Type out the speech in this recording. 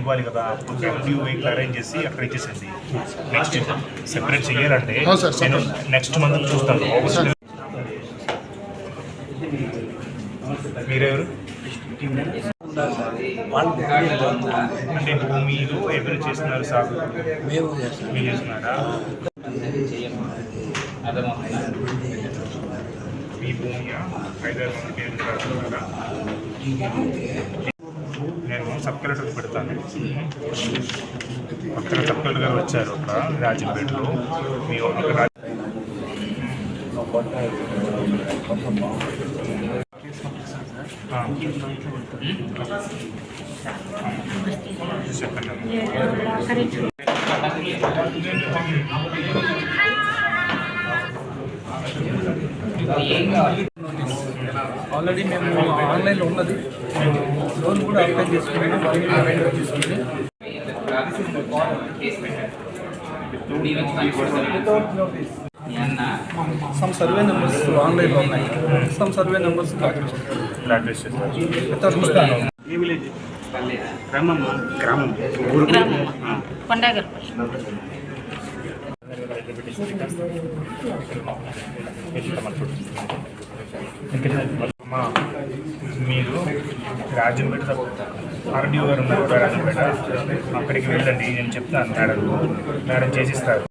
ఇవ్వాలి కదా due vehicle arrange చేసి అక్కడ ఇచ్చేసింది నెక్స్ట్ సెపరేట్ చేయాలంటే సార్, నేను నెక్స్ట్ మంత్ చూస్తాను. ఆగస్ట్ మీరెవరు? అంటే భూమిలో ఎవరు చేస్తున్నారు సాగు? మేము మీరు చేస్తున్నారా? మీ భూమియా? ఐదారు సబ్ కలెక్టర్ పెడతాను. కొత్తగా సబ్ కలెక్టర్ గారు వచ్చారు ఒక రాజంపేటలో. మీ ఒక రా- ఆ. చెప్పండి. ఆల్రెడీ మేము ఆన్లైన్లో ఉన్నది. లోన్ కూడా అప్లై చేసుకున్నాము. చేసుకుని సమ్ సర్వే నెంబర్స్ ఆన్లైన్లో ఉన్నాయి. సమ్ సర్వే నెంబర్స్ గ్రామం. కొండగల్పల్లి అమ్మా, మీరు రాజంపేట ఆర్డీఓ గారు ఉన్నారు రాజంపేట అక్కడికి వెళ్ళండి నేను చెప్తాను. మేడం మేడం చేసిస్తారు.